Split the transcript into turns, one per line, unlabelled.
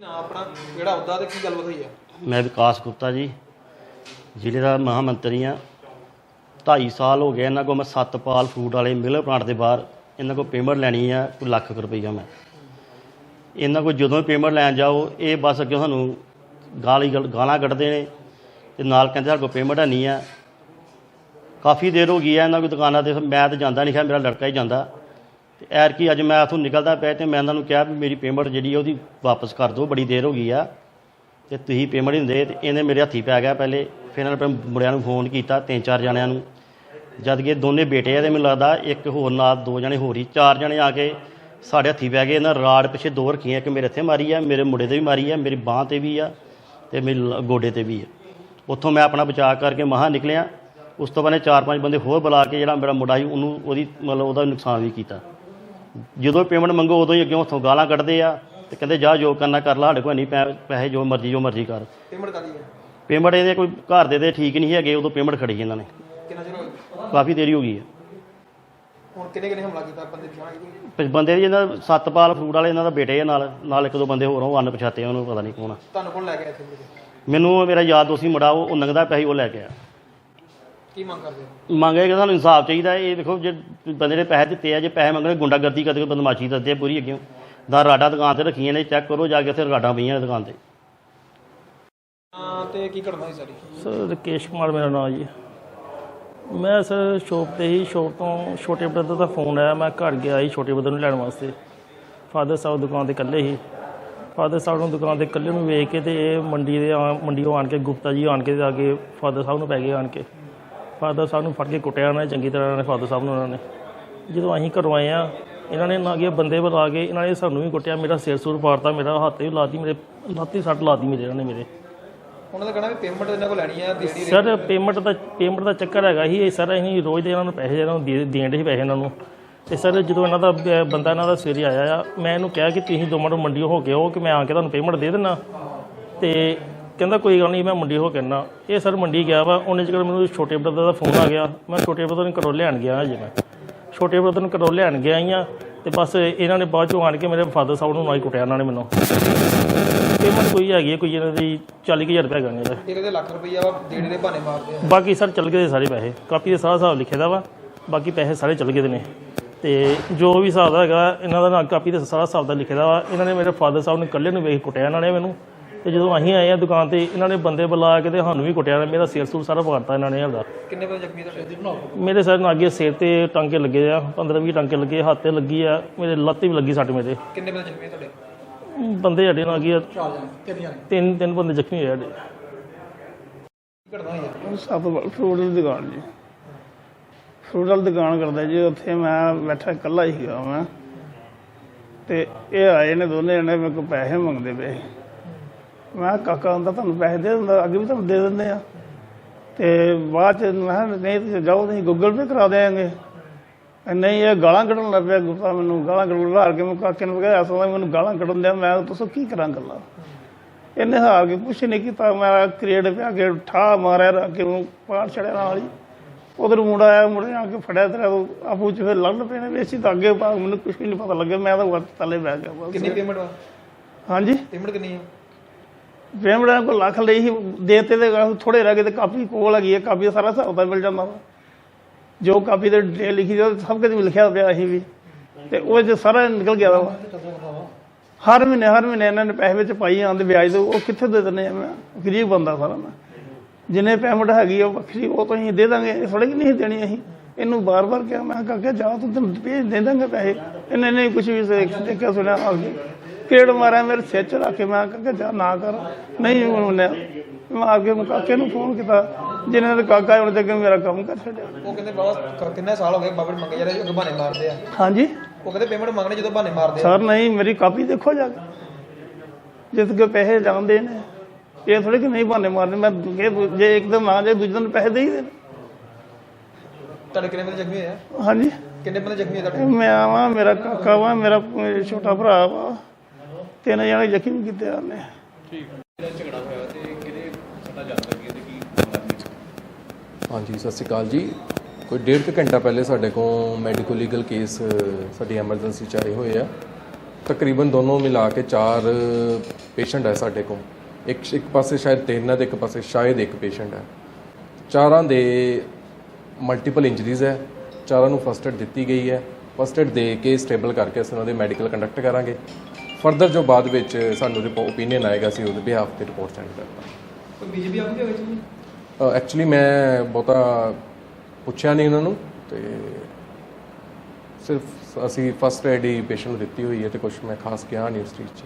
ਨਾ ਆਪਣਾ ਜਿਹੜਾ ਅਹੁਦਾ ਤੇ ਕੀ ਗੱਲਬਾਤ ਹੋਈ ਆ?
ਮੈਂ ਵਿਕਾਸ ਗੁਪਤਾ ਜੀ, ਜ਼ਿਲ੍ਹੇ ਦਾ ਮਹਾ ਮੰਤਰੀ ਆ 2.5 ਸਾਲ ਹੋ ਗਏ ਇਹਨਾਂ ਕੋਲ ਮੈਂ ਸਤਪਾਲ ਫੂਡ ਵਾਲੇ ਮਿਲਰ ਪਲਾਂਟ ਦੇ ਬਾਹਰ, ਇਹਨਾਂ ਕੋਲ ਪੇਮੈਂਟ ਲੈਣੀ ਆ, ਕੋਈ ਲੱਖ ਕੁ ਰੁਪਈਆ ਮੈਂ। ਇਹਨਾਂ ਕੋਲ ਜਦੋਂ ਪੇਮੈਂਟ ਲੈਣ ਜਾਓ, ਇਹ ਬਸ ਅੱਗੇ ਸਾਨੂੰ ਗਾਲੀ ਗਾਲਾਂ ਕੱਢਦੇ ਨੇ ਤੇ ਨਾਲ ਕਹਿੰਦੇ ਸਾਡੇ ਕੋਲ ਪੇਮੈਂਟ ਹੈ ਨਹੀਂ ਆ। ਕਾਫੀ ਦੇਰ ਹੋ ਗਈ ਆ ਇਹਨਾਂ ਕੋਲ ਦੁਕਾਨਾਂ ਤੇ, ਮੈਂ ਤਾਂ ਜਾਂਦਾ ਨਹੀਂ ਖਾ ਮੇਰਾ ਲੜਕਾ ਹੀ ਜਾਂਦਾ। ਤੇ ਐਰ ਕੀ ਅੱਜ ਮੈਂ ਉੱਥੋਂ ਨਿਕਲਦਾ ਪਿਆ ਤੇ ਮੈਂ ਇਹਨਾਂ ਨੂੰ ਕਿਹਾ ਵੀ ਮੇਰੀ ਪੇਮੈਂਟ ਜਿਹੜੀ ਉਹਦੀ ਵਾਪਸ ਕਰ ਦਿਓ, ਬੜੀ ਦੇਰ ਹੋ ਗਈ ਆ। ਤੇ ਤੁਸੀਂ ਪੇਮੈਂਟ ਨਹੀਂ ਦਿੰਦੇ, ਤੇ ਇਹਨੇ ਮੇਰੇ ਹੱਥੀ ਪੈ ਗਿਆ ਪਹਿਲੇ। ਫਿਰ ਇਹਨਾਂ ਨੇ ਆਪਣੇ ਮੁੰਡਿਆਂ ਨੂੰ ਫੋਨ ਕੀਤਾ, ਤਿੰਨ ਚਾਰ ਜਣਿਆਂ ਨੂੰ। ਜਦ ਕਿ ਦੋਨੇ ਬੇਟੇ ਆ ਤੇ ਮੈਨੂੰ ਲੱਗਦਾ ਇੱਕ ਹੋਰ ਨਾਲ ਦੋ ਜਣੇ ਹੋਰ ਹੀ, ਚਾਰ ਜਣੇ ਆ ਕੇ ਸਾਡੇ ਹੱਥੀ ਪੈ ਗਏ ਇਹਨਾਂ ਰਾੜ ਪਿੱਛੇ ਦੋ ਰੱਖੀਆਂ ਇੱਕ ਮੇਰੇ ਇੱਥੇ ਮਾਰੀ ਆ ਮੇਰੇ ਮੁੰਡੇ ਤੇ ਵੀ ਮਾਰੀ ਆ ਮੇਰੀ ਬਾਹ ਤੇ ਵੀ ਆ ਤੇ ਮੇਰੀ ਗੋਡੇ ਤੇ ਵੀ ਆ। ਉੱਥੋਂ ਮੈਂ ਆਪਣਾ ਬਚਾਅ ਕਰਕੇ ਮਹਾ ਨਿਕਲਿਆ। ਉਸ ਤੋਂ ਬਾਅਦ ਚਾਰ ਪੰਜ ਬੰਦੇ ਹੋਰ ਬੁਲਾ ਕੇ ਜਿਹੜਾ ਮੇਰਾ ਮੁੰਡਾ ਸੀ ਉਹਨੂੰ ਉਹਦੀ ਮਤਲਬ ਉਹਦਾ ਨੁਕਸਾਨ ਵੀ ਕੀਤਾ। ਜਦੋਂ ਪੇਮੈਂਟ ਮੰਗੋ ਉਦੋਂ ਹੀ ਅੱਗੇ ਉੱਥੋਂ ਗਾਲਾਂ ਕੱਢਦੇ ਆ ਤੇ ਕਹਿੰਦੇ ਜਾ ਜੋ ਕਰਨਾ ਕਰ ਲਾ ਸਾਡੇ ਕੋਲ ਨਹੀਂ ਪੈਸੇ ਜੋ ਮਰਜ਼ੀ ਜੋ ਮਰਜ਼ੀ ਕਰ।
ਪੇਮੈਂਟ ਕਾਦੀ
ਪੇਮੈਂਟ ਇਹਦੇ ਕੋਈ ਘਰ ਦੇ ਦੇ ਠੀਕ ਨਹੀਂ ਹੈਗੇ ਉਦੋਂ ਪੇਮੈਂਟ ਖੜੀ ਇਹਨਾਂ ਨੇ।
ਕਿੰਨਾ ਚਿਰ ਹੋ ਗਿਆ?
ਕਾਫੀ ਦੇਰੀ ਹੋ ਗਈ ਹੈ
ਹੁਣ ਕਿੰਨੇ ਕਿੰਨੇ ਹਮਲਾ ਕੀਤਾ ਬੰਦੇ ਪਛਾਣ ਗਏ
ਪਿਛ ਬੰਦੇ ਦੀ ਇਹਨਾਂ ਸਤਪਾਲ ਫੂਡ ਵਾਲੇ ਇਹਨਾਂ ਦਾ ਬੇਟੇ ਆ ਨਾਲ ਨਾਲ ਇੱਕ ਦੋ ਬੰਦੇ ਹੋਰ ਉਹ ਅਣ ਪਛਾਤੇ ਉਹਨੂੰ ਪਤਾ ਨਹੀਂ ਕੌਣ ਆ।
ਤੁਹਾਨੂੰ ਕੋਲ ਲੈ ਕੇ ਇੱਥੇ ਮੁੰਡੇ?
ਮੈਨੂੰ ਮੇਰਾ ਯਾਦ ਦੋਸੀ ਮੁੰਡਾ ਉਹ ਉਹ ਨੰਗਦਾ ਪਿਆ ਸੀ ਉਹ ਲੈ ਕੇ ਆ
ਕੀ ਮੰਗ ਕਰਦੇ ਹੋ?
ਮੰਗੇ ਕਿ ਸਾਨੂੰ ਇਨਸਾਫ ਚਾਹੀਦਾ ਇਹ ਦੇਖੋ ਜੇ ਬੰਦੇ ਨੇ ਪੈਸੇ ਦਿੱਤੇ ਆ ਜੇ ਪੈਸੇ ਮੰਗਣੇ ਗੁੰਡਾਗਰਦੀ ਕਰਦੇ ਬਦਮਾਸ਼ੀ ਕਰਦੇ ਆ ਪੂਰੀ ਅੱਗੇ। ਦਾ ਰਾਡਾ ਦੁਕਾਨ ਤੇ ਰੱਖੀਆਂ ਨੇ ਚੈੱਕ ਕਰੋ ਜਾ ਕੇ ਉੱਥੇ ਰਾਡਾਂ ਪਈਆਂ ਨੇ ਦੁਕਾਨ ਤੇ।
ਹਾਂ ਤੇ ਕੀ ਘਟਨਾ ਹੋਈ ਸਾਰੀ
ਸਰ ਰਕੇਸ਼ ਕੁਮਾਰ ਮੇਰਾ ਨਾਮ ਜੀ। ਮੈਂ ਸਰ ਸ਼ੋਪ ਤੇ ਹੀ ਸ਼ੋਪ ਤੋਂ ਛੋਟੇ ਬ੍ਰਦਰ ਦਾ ਫੋਨ ਆਇਆ, ਮੈਂ ਘਰ ਗਿਆ ਸੀ ਛੋਟੇ ਬ੍ਰਦਰ ਨੂੰ ਲੈਣ ਵਾਸਤੇ। ਫਾਦਰ ਸਾਹਿਬ ਦੁਕਾਨ ਤੇ ਇਕੱਲੇ ਹੀ। ਫਾਦਰ ਸਾਹਿਬ ਨੂੰ ਦੁਕਾਨ ਤੇ ਇਕੱਲੇ ਨੂੰ ਵੇਖ ਕੇ ਤੇ ਇਹ ਮੰਡੀ ਦੇ ਆ- ਮੰਡੀੋਂ ਆਣ ਕੇ, ਗੁਪਤਾ ਜੀ ਆਣ ਕੇ ਆ ਕੇ ਫਾਦਰ ਸਾਹਿਬ ਨੂੰ ਪੈ ਗਏ ਆਣ ਕੇ। ਫਾਦਰ ਸਾਹਿਬ ਨੂੰ ਫੜ ਕੇ ਕੁੱਟਿਆ ਉਹਨਾਂ ਨੇ, ਚੰਗੀ ਤਰ੍ਹਾਂ ਨੇ ਫਾਦਰ ਸਾਹਿਬ ਨੂੰ ਉਹਨਾਂ ਨੇ। ਜਦੋਂ ਅਸੀਂ ਘਰੋਂ ਆਏ ਆ ਇਹਨਾਂ ਨੇ ਨਾ ਗਿਆ ਬੰਦੇ ਬੁਲਾ ਕੇ, ਇਹਨਾਂ ਨੇ ਸਾਨੂੰ ਵੀ ਕੁੱਟਿਆ, ਮੇਰਾ ਸਿਰ ਸੁਰ ਪਾੜਤਾ, ਮੇਰਾ ਹੱਥ ਵੀ ਲਾਤੀ, ਮੇਰੇ ਲਾਤੀ, ਸੱਟ ਲਾਤੀ ਮੇਰੇ, ਇਹਨਾਂ ਨੇ ਮੇਰੇ।
ਉਹਨਾਂ ਦਾ ਕਹਿਣਾ ਵੀ ਪੇਮੈਂਟ ਇਹਨਾਂ ਕੋਲ ਲੈਣੀ ਆ ਦੇਣੀ
ਸਰ ਪੇਮੈਂਟ ਦਾ ਪੇਮੈਂਟ ਦਾ ਚੱਕਰ ਹੈਗਾ ਹੀ ਇਹ ਸਰ ਅਸੀਂ ਰੋਜ਼ ਦੇ ਇਹਨਾਂ ਨੂੰ ਪੈਸੇ ਇਹਨਾਂ ਨੂੰ ਦੇ ਦੇਣ ਦੇ ਸੀ ਪੈਸੇ ਇਹਨਾਂ ਨੂੰ। ਤੇ ਸਰ ਜਦੋਂ ਇਹਨਾਂ ਦਾ ਬ- ਬੰਦਾ ਇਹਨਾਂ ਦਾ ਸਵੇਰੇ ਆਇਆ ਆ ਮੈਂ ਇਹਨੂੰ ਕਿਹਾ ਕਿ ਤੁਸੀਂ ਦੋ ਮਿੰਟ ਮੰਡੀ ਹੋ ਕੇ ਆਓ ਕਿ ਮੈਂ ਆ ਕੇ ਤੁਹਾਨੂੰ ਪੇਮੈਂਟ ਦੇ ਦੇਣਾ ਤੇ ਕਹਿੰਦਾ ਕੋਈ ਗੱਲ ਨਹੀਂ ਮੈਂ ਮੰਡੀ ਹੋ ਕੇ ਆਉਣਾ ਇਹ ਸਰ ਮੰਡੀ ਗਿਆ ਵਾ ਉਹਨੇ ਜਿਹੜਾ ਮੈਨੂੰ ਛੋਟੇ ਬ੍ਰਦਰ ਦਾ ਫੋਨ ਆ ਗਿਆ ਮੈਂ ਛੋਟੇ ਬ੍ਰਦਰ ਨੂੰ ਘਰੋਂ ਲੈਣ ਗਿਆ ਹਜੇ ਮੈਂ। ਛੋਟੇ ਬ੍ਰਦਰ ਨੂੰ ਘਰੋਂ ਲੈਣ ਗਿਆ ਹੀ ਆ ਤੇ ਬਸ ਇਹਨਾਂ ਨੇ ਬਾਅਦ ਚੋਂ ਆਣ ਕੇ ਮੇਰੇ ਫਾਦਰ ਸਾਹਿਬ ਨੂੰ ਨਾ ਹੀ ਕੁੱਟਿਆ ਇਹਨਾਂ ਨੇ ਮੈਨੂੰ। ਪੇਮੈਂਟ ਕੋਈ ਹੈਗੀ ਹੈ ਕੋਈ ਇਹਨਾਂ ਦੀ 40000 ਰੁਪਏ ਨੇ ਇਹਦਾ।
ਇੱਕ ਦੇ ਲੱਖ ਰੁਪਈਆ ਵਾ ਦੇਣੇ ਦੇ ਬਹਾਨੇ ਮਾਰਦੇ ਆ।
ਬਾਕੀ ਸਰ ਚੱਲ ਗਏ ਦੇ ਸਾਰੇ ਪੈਸੇ। ਕਾਪੀ ਦੇ ਸਾਰਾ ਹਿਸਾਬ ਲਿਖਿਆ ਦਾ ਵਾ ਬਾਕੀ ਪੈਸੇ ਸਾਰੇ ਚੱਲ ਗਏ ਦੇ ਨੇ। ਤੇ ਜੋ ਵੀ ਹਿਸਾਬ ਦਾ ਹੈਗਾ ਇਹਨਾਂ ਦਾ ਨਾ ਕਾਪੀ ਦੇ ਸਾਰਾ ਹਿਸਾਬ ਦਾ ਲਿਖਿਆ ਦਾ ਵਾ। ਇਹਨਾਂ ਨੇ ਮੇਰੇ ਫਾਦਰ ਸਾਹਿਬ ਨੂੰ ਇਕੱਲੇ ਨੂੰ ਵੇਖ ਕੁੱਟਿਆ ਇਹਨਾਂ ਨੇ ਮੈਨੂੰ। ਤੇ ਜਦੋਂ ਅਸੀਂ ਆਏ ਆ ਦੁਕਾਨ ਤੇ ਇਹਨਾਂ ਨੇ ਬੰਦੇ ਬੁਲਾ ਕੇ ਤੇ ਸਾਨੂੰ ਵੀ ਕੁੱਟਿਆ। ਮੇਰਾ ਸਿਰ ਸੂਰ ਸਾਰਾ ਪਾੜਤਾ ਇਹਨਾਂ ਨੇ ਆਪਦਾ।
ਕਿੰਨੇ ਬੰਦੇ ਜ਼ਖਮੀ ਤੁਹਾਡੇ?
ਮੇਰੇ ਸਰ ਨਾਲ ਅੱਗੇ ਸਿਰ ਤੇ ਟਾਂਕੇ ਲੱਗੇ ਆ 15 20 ਟਾਂਕੇ ਲੱਗੇ ਹੱਥ ਤੇ ਲੱਗੀ ਆ। ਮੇਰੇ ਲੱਤ ਤੇ ਵੀ ਲੱਗੀ ਸੱਟ ਮੇਰੇ।
ਕਿੰਨੇ ਬੰਦੇ ਜ਼ਖਮੀ ਆ ਤੁਹਾਡੇ?
ਬੰਦੇ ਸਾਡੇ ਨਾਲ
ਚਾਰ ਜਣੇ ਜਣੇ।
ਤਿੰਨ ਤਿੰਨ ਬੰਦੇ ਜ਼ਖਮੀ ਹੋਏ ਸਾਡੇ।
ਕੀ ਘਟਨਾ ਹੋਈ
ਸਤਪਾਲ ਫਰੂਟ ਦੀ ਦੁਕਾਨ ਜੀ। ਫਰੂਟ ਵਾਲੀ ਦੁਕਾਨ ਕਰਦਾ ਜੀ ਉੱਥੇ ਮੈਂ ਬੈਠਾ ਇਕੱਲਾ ਹੀ ਸੀਗਾ ਮੈਂ। ਤੇ ਇਹ ਆਏ ਨੇ ਦੋਨੇ ਜਣੇ ਮੇਰੇ ਕੋਲ ਪੈਸੇ ਮੰਗਦੇ ਪਏ ਮੈਂ ਕਿਹਾ ਕਾਕਾ ਹੁੰਦਾ ਤੁਹਾਨੂੰ ਪੈਸੇ ਦੇ ਦਿੰਦਾ ਅੱਗੇ ਵੀ ਤੁਹਾਨੂੰ ਦੇ ਦਿੰਦੇ ਆ। ਤੇ ਬਾਅਦ ਚ ਮੈਂ ਕਿਹਾ ਨਹੀਂ ਤੁਸੀਂ ਜਾਓ ਤੁਸੀਂ ਗੂਗਲ ਪੇ ਕਰਾ ਦੇਾਂਗੇ ਨਹੀਂ ਇਹ ਗਾਲਾਂ ਕੱਢਣ ਲੱਗ ਪਿਆ ਗੁੱਸਾ ਮੈਨੂੰ ਗਾਲਾਂ ਕੱਢਣ ਲੱਗ ਕੇ ਮੈਂ ਕਾਕੇ ਨੂੰ ਕਿਹਾ ਅਸਲ ਮੈਨੂੰ ਗਾਲਾਂ ਕੱਢਣ ਦਿਆ। ਮੈਂ ਦੱਸੋ ਕੀ ਕਰਾਂ ਗੱਲਾਂ? ਇਹਨੇ ਹਾਰ ਕੇ ਕੁਛ ਨਹੀਂ ਕੀਤਾ। ਮੈਂ ਕ੍ਰੀਏਟ ਪਿਆ ਕੇ ਠਾ ਮਾਰਿਆ ਰੱਖ ਕੇ ਉਹਨੂੰ ਪਾੜ ਛੜਿਆ ਨਾਲ ਹੀ। ਉਧਰ ਮੁੰਡਾ ਆਇਆ ਮੁੰਡੇ ਨੇ ਆ ਕੇ ਫੜਿਆ ਤੇਰਾ ਆਪੂ ਚ ਫਿਰ ਲੜਨ ਪਏ ਨੇ। ਵੀ ਅਸੀਂ ਤਾਂ ਅੱਗੇ ਭਾਗ ਮੈਨੂੰ ਕੁਛ ਵੀ ਨਹੀਂ ਪਤਾ ਲੱਗਿਆ। ਮੈਂ ਤਾਂ ਵੱਤ ਥੱਲੇ ਬਹਿ ਗਿਆ ਬਸ।
ਕਿੰਨੀ ਪੇਮੈਂਟ ਵਾ?
ਹਾਂਜੀ?
ਪੇਮੈਂਟ ਕਿੰਨੀ ਆ?
ਪੇਮੈਂਟ ਕੋਲ ਲੱਖ ਲਈ ਸੀ ਦੇਤੇ ਤੇ ਥੋੜੇ ਰਹਿ ਗਏ ਤੇ ਕਾਪੀ ਕੋਲ ਹੈਗੀ ਹੈ ਕਾਪੀ ਦਾ ਸਾਰਾ ਹਿਸਾਬ ਤਾਂ ਮਿਲ ਜਾਂਦਾ ਵਾ। ਜੋ ਕਾਪੀ ਤੇ ਡਿਟੇਲ ਲਿਖੀ ਸੀ, ਉਹ ਸਭ ਕੁਝ ਲਿਖਿਆ ਪਿਆ ਸੀ ਵੀ। ਤੇ ਉਹ ਚ ਸਾਰਾ ਨਿਕਲ ਗਿਆ ਵਾ। ਹਰ ਮਹੀਨੇ ਹਰ ਮਹੀਨੇ ਇਹਨਾਂ ਨੇ ਪੈਸੇ ਵਿੱਚ ਪਾਈ ਆਉਂਦੇ ਵਿਆਜ ਤੇ। ਉਹ ਕਿੱਥੇ ਦੇ ਦਿੰਦੇ ਆ? ਮੈਂ ਗਰੀਬ ਬੰਦਾ ਸਾਰਾ ਮੈਂ। ਜਿੰਨੇ ਪੇਮੈਂਟ ਹੈਗੀ ਆ, ਉਹ ਵੱਖਰੀ ਉਹ ਤੋਂ ਅਸੀਂ ਦੇ ਦਾਂਗੇ। ਥੋੜੇ ਕਿ ਨਹੀਂ ਦੇਣੀ ਅਸੀਂ। ਇਹਨੂੰ ਬਾਰ-ਬਾਰ ਕਿਹਾ, ਮੈਂ ਕਿਹਾ ਜਾ, ਤੂੰ ਭੇਜ, ਦੇ ਦਾਂਗੇ ਪੈਸੇ। ਇਹਨੇ ਨਹੀਂ ਕੁਝ ਵੀ ਦੇਖਿਆ, ਸੁਣਿਆ ਆ ਮਾਰਿਆ ਮੇਰੇ ਸਿਰ ਚ ਰੱਖ ਕੇ ਮੈਂ ਕਿਹਾ ਜਾ ਨਾ ਕਰ। ਨਹੀਂ ਉਹਨੇ ਮੈਂ ਆ ਕੇ ਮੈਂ ਕਾਕੇ ਨੂੰ ਫੋਨ ਕੀਤਾ। ਜਿਹਨੇ ਦਾ ਕਾਕਾ ਹੁਣ ਤੱਕ ਮੇਰਾ ਕੰਮ ਕਰ ਛੱਡਿਆ।
ਉਹ ਕਹਿੰਦੇ ਬਾਬਾ ਕਿੰਨੇ ਸਾਲ ਹੋ ਗਏ ਬਾਬੇ ਮੰਗੇ ਜਿਹੜੇ ਜਦੋਂ ਬਹਾਨੇ ਮਾਰਦੇ ਆ।
ਹਾਂਜੀ?
ਉਹ ਕਹਿੰਦੇ ਪੇਮੈਂਟ ਮੰਗਣੇ ਜਦੋਂ ਬਹਾਨੇ ਮਾਰਦੇ ਆ।
ਸਰ ਨਹੀਂ ਮੇਰੀ ਕਾਪੀ ਦੇਖੋ ਜਾ ਕੇ। ਜਿਸ ਕੇ ਪੈਸੇ ਜਾਂਦੇ ਨੇ। ਇਹ ਥੋੜੇ ਕਿ ਨਹੀਂ ਬਹਾਨੇ ਮਾਰਨੇ ਮੈਂ ਜੇ ਇੱਕਦਮ ਆ ਜਾਏ ਦੂਜੇ ਦਿਨ ਪੈਸੇ ਦੇ ਹੀ ਦੇਣੇ।
ਤੁਹਾਡੇ ਕਿੰਨੇ ਬੰਦੇ ਜ਼ਖਮੀ ਹੋਏ ਆ?
ਹਾਂਜੀ।
ਕਿੰਨੇ ਬੰਦੇ ਜ਼ਖਮੀ ਆ ਤੁਹਾਡੇ?
ਮੈਂ ਵਾ ਮੇਰਾ ਕਾਕਾ ਵਾ ਮੇਰਾ ਛੋਟਾ ਭਰਾ ਵਾ। ਤਿੰਨ ਜਣੇ ਜ਼ਖਮੀ ਕੀਤੇ ਆ ਨੇ
ਹਾਂਜੀ ਸਤਿ ਸ਼੍ਰੀ ਅਕਾਲ ਜੀ। ਕੋਈ ਡੇਢ ਕੁ ਘੰਟਾ ਪਹਿਲੇ ਸਾਡੇ ਕੋਲ ਮੈਡੀਕੋ ਲੀਗਲ ਕੇਸ ਸਾਡੀ ਐਮਰਜੈਂਸੀ ਚ ਆਏ ਹੋਏ ਆ। ਤਕਰੀਬਨ ਦੋਨੋਂ ਮਿਲਾ ਕੇ ਚਾਰ ਪੇਸ਼ੈਂਟ ਹੈ ਸਾਡੇ ਕੋਲ। ਇੱਕ ਇੱਕ ਪਾਸੇ ਸ਼ਾਇਦ ਤਿੰਨ ਹੈ ਤੇ ਇੱਕ ਪਾਸੇ ਸ਼ਾਇਦ ਇੱਕ ਪੇਸ਼ੈਂਟ ਹੈ ਚਾਰਾਂ ਦੇ ਮਲਟੀਪਲ ਇੰਜਰੀਜ਼ ਹੈ ਚਾਰਾਂ ਨੂੰ ਫਸਟ ਏਡ ਦਿੱਤੀ ਗਈ ਹੈ ਫਸਟ ਏਡ ਦੇ ਕੇ ਸਟੇਬਲ ਕਰਕੇ ਅਸੀਂ ਉਹਨਾਂ ਦੇ ਮੈਡੀਕਲ ਕੰਡਕਟ ਕਰਾਂਗੇ। ਫਰਦਰ ਜੋ ਬਾਅਦ ਵਿੱਚ ਸਾਨੂੰ ਓਪੀਨੀਅਨ ਆਏਗਾ ਅਸੀਂ ਉਹਦੇ ਬਿਹਾਫ ਤੇ ਰਿਪੋਰਟ ਸੈਂਡ ਕਰਾਂਗੇ
ਕੋਈ ਬੀਜੇਪੀ ਆਉਂਦੀ ਹੋਵੇ ਜੀ
ਐਕਚੁਅਲੀ ਮੈਂ ਬਹੁਤਾ ਪੁੱਛਿਆ ਨਹੀਂ ਉਹਨਾਂ ਨੂੰ ਤੇ ਸਿਰਫ ਅਸੀਂ ਫਸਟ ਹੀ ਪੇਸ਼ੈਂਟ ਨੂੰ ਦਿੱਤੀ ਹੋਈ ਹੈ ਤੇ ਕੁਝ ਮੈਂ ਖਾਸ ਕਿਹਾ ਨਹੀਂ ਉਸ ਚੀਜ਼ 'ਚ।